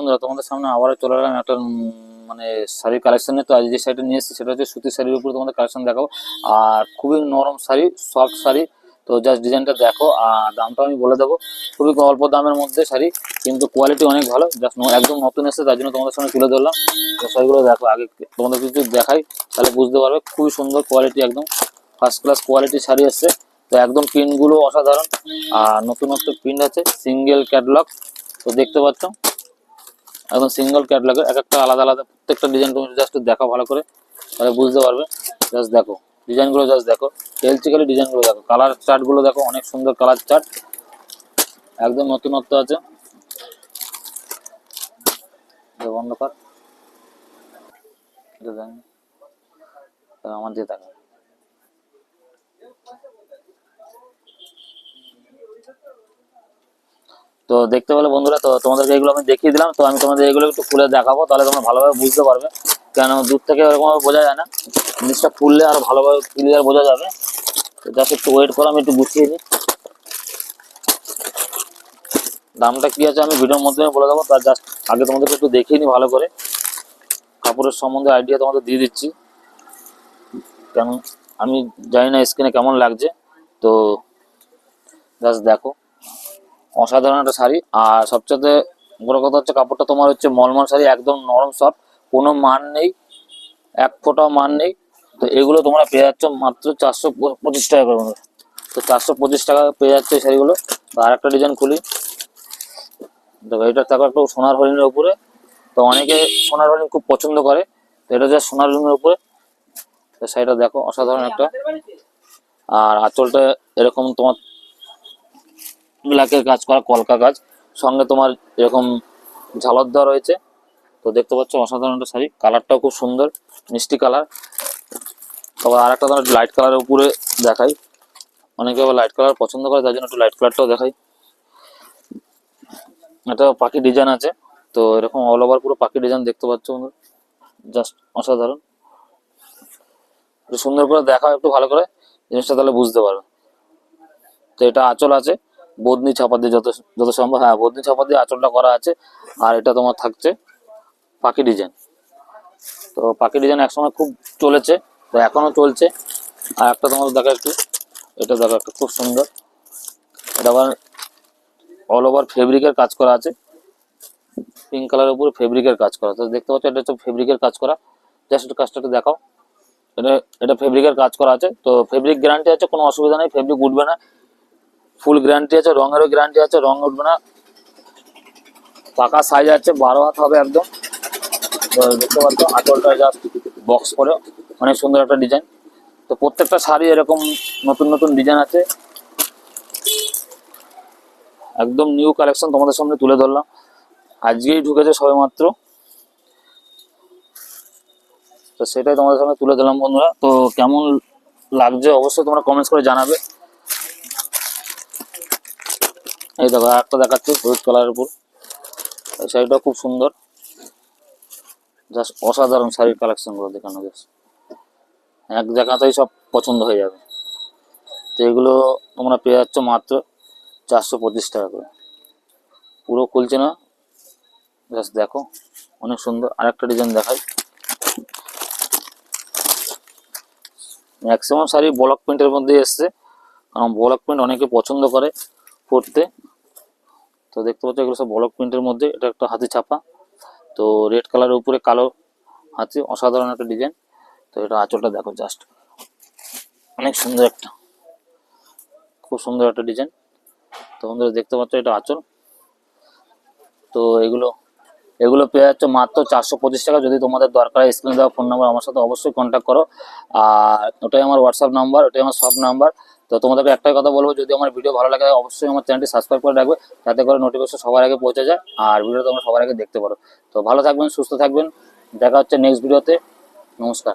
বন্ধুরা, তোমাদের সামনে আবারও চলে এলাম একটা মানে শাড়ির কালেকশন তো আজ যে শাড়িটা নিয়ে এসেছি সেটা হচ্ছে সুতির শাড়ির উপরে তোমাদের কালেকশন দেখাবো। আর খুবই নরম শাড়ি সফট শাড়ি। তো জাস্ট ডিজাইনটা দেখো, আর দামটা আমি বলে দেবো। খুবই অল্প দামের মধ্যে শাড়ি, কিন্তু কোয়ালিটি অনেক ভালো। জাস্ট একদম নতুন এসেছে, তার জন্য তোমাদের সামনে তুলে ধরলাম। তো শাড়িগুলো দেখো, আগে তোমাদের কিছু দেখাই, তাহলে বুঝতে পারবে। খুবই সুন্দর কোয়ালিটি একদম ফার্স্ট ক্লাস কোয়ালিটি শাড়ি এসছে। তো একদম প্রিন্টগুলো অসাধারণ। আর নতুনত্ব প্রিন্ট আছে সিঙ্গেল ক্যাটলগ তো দেখতে পাচ্ছ একদম সিঙ্গেল ক্যাটলগের এক একটা আলাদা আলাদা, প্রত্যেকটা ডিজাইন তুমি জাস্ট দেখো ভালো করে, তাহলে বুঝতে পারবে জাস্ট দেখো। ডিজাইনগুলো জাস্ট দেখো। এলচিক্যালি ডিজাইনগুলো দেখো। কালার চার্টগুলো দেখো, অনেক সুন্দর কালার চার্ট একদম নতুনত্ব আছে। এটা বন্ধ কর এটা দেখ। এটা আমার দিয়ে দেখা তো দেখতে পেলে বন্ধুরা, তো তোমাদেরকে এগুলো আমি দেখিয়ে দিলাম, তো আমি তোমাদের এগুলো একটু খুলে দেখাবো, তাহলে তোমরা ভালোভাবে বুঝতে পারবে। কেন দূর থেকে এরকম ভাবে বোঝা যায় না। জিনিসটা খুললে আরও ভালোভাবে ক্লিয়ার বোঝা যাবে। তো জাস্ট একটু ওয়েট করো আমি একটু গুছিয়ে নিই। দামটা কি আছে আমি ভিডিওর মধ্যে বলে দেবো তার জাস্ট আগে তোমাদেরকে একটু দেখিয়ে নিই ভালো করে। কাপড়ের সম্বন্ধে আইডিয়া তোমাদের দিয়ে দিচ্ছি। কেন আমি জানি না স্কিনে কেমন লাগছে, তো জাস্ট দেখো। অসাধারণ একটা শাড়ি। আর সবচেয়ে বড় কথা হচ্ছে কাপড়টা তোমার হচ্ছে মলমল শাড়ি একদম নরম সফট কোনো মান নেই এক ফোঁটাও মান নেই। তো এগুলো তোমরা পেয়ে যাচ্ছ মাত্র চারশো পঁচিশ টাকা করে। তো চারশো পঁচিশ টাকা পেয়ে যাচ্ছে এই শাড়িগুলো। তো আর একটা ডিজাইন খুলি। দেখো এটা থাকো একটু সোনার হরিণের উপরে। তো অনেকে সোনার হরিণ খুব পছন্দ করে। তো এটা যা সোনার হরিণের উপরে। তো শাড়িটা দেখো অসাধারণ একটা। আর আঁচলটা এরকম তোমার ব্ল্যাকের কাজ করা, কলকা কাজ সঙ্গে তোমার এরকম ঝালর দেওয়া রয়েছে। তো দেখতে পাচ্ছ অসাধারণ একটা শাড়ি। কালারটাও খুব সুন্দর, মিষ্টি কালার। তবে আর একটা তোমার লাইট কালারের উপরে দেখাই। অনেকে আবার লাইট কালার পছন্দ করে, তার জন্য একটু লাইট কালারটাও দেখাই। এটা পাখি ডিজাইন আছে। তো এরকম অল ওভার পুরো পাখি ডিজাইন দেখতে পাচ্ছ জাস্ট অসাধারণ। সুন্দর করে দেখা একটু ভালো করে। জিনিসটা তাহলে বুঝতে পারবে। তো এটা আঁচল আছে। বদনি ছাপা দিয়ে যত যত সম্ভব হ্যাঁ বদনি ছাপা দিয়ে আঁচলটা করা আছে, আর এটা তোমার থাকছে পাখি ডিজাইন। তো পাখি ডিজাইন একসময় খুব চলেছে, তো এখনও চলছে। আর একটা তোমার দেখা একটু, এটা দেখো একটা খুব সুন্দর। এটা আবার অল ওভার ফেব্রিকের কাজ করা আছে। পিঙ্ক কালারের উপরে ফেব্রিকের কাজ করা তো দেখতে পাচ্ছ, এটা হচ্ছে ফেব্রিকের কাজ করা। জাস্ট কাজটা একটু দেখাও। এটা এটা ফেব্রিকের কাজ করা আছে। তো ফেব্রিক গ্যারান্টি আছে, কোনো অসুবিধা নেই। ফেব্রিক উঠবে না। ফুল গ্যারান্টি আছে, রঙেরও গ্যারান্টি আছে রং উঠবে না। পাকা সাইজ আছে, বারো হাত হবে একদম। দেখতে পাচ্ছ আঁচলটা জাস্ট বক্স করে। অনেক সুন্দর একটা ডিজাইন তো প্রত্যেকটা শাড়ি এরকম নতুন নতুন ডিজাইন আছে। একদম নিউ কালেকশন তোমাদের সামনে তুলে ধরলাম। আজকেই ঢুকেছে সবে মাত্র। তো সেটাই তোমাদের সামনে তুলে দিলাম বন্ধুরা। তো কেমন লাগছে অবশ্যই তোমরা কমেন্টস করে জানাবে। এই দেখো একটা দেখাচ্ছি, হলুদ কালারের উপর। এই শাড়িটা খুব সুন্দর। জাস্ট অসাধারণ শাড়ির কালেকশনগুলো দেখানো জাস্ট এক জায়গাতেই সব পছন্দ হয়ে যাবে। তো এগুলো তোমরা পেয়ে যাচ্ছ মাত্র চারশো পঁচিশ টাকা করে। পুরো খুলছে না। জাস্ট দেখো, অনেক সুন্দর। আরেকটা ডিজাইন দেখাই। ম্যাক্সিমাম শাড়ি ব্লক প্রিন্টের মধ্যে এসছে। কারণ ব্লক প্রিন্ট অনেকে পছন্দ করে পরতে। তো দেখতে পাচ্ছ এগুলো সব ব্লক প্রিন্টের মধ্যে, এটা একটা হাতি ছাপা। তো রেড কালারের উপরে কালো হাতি, অসাধারণ একটা ডিজাইন তো এটা আঁচলটা দেখো জাস্ট অনেক সুন্দর একটা, খুব সুন্দর একটা ডিজাইন তো বন্ধুরা দেখতে পাচ্ছ এটা আঁচল। তো এগুলো এগুলো পেয়ে যাচ্ছে মাত্র চারশো পঁচিশ টাকা। যদি তোমাদের দরকার হয় স্ক্রিনে দেওয়া ফোন নাম্বার আমার সাথে অবশ্যই কন্ট্যাক্ট করো। আর ওটাই আমার হোয়াটসঅ্যাপ নাম্বার ওটাই আমার সব নাম্বার তো তোমাদেরকে একটাই কথা বলব, যদি আমার ভিডিও ভালো লাগে, অবশ্যই আমার চ্যানেলটি সাবস্ক্রাইব করে রাখবে। যাতে করে নোটিফিকেশন সবার আগে পৌঁছে যায়, আর ভিডিও তোমরা সবার আগে দেখতে পারো। তো ভালো থাকবেন, সুস্থ থাকবেন। দেখা হচ্ছে নেক্সট ভিডিওতে নমস্কার।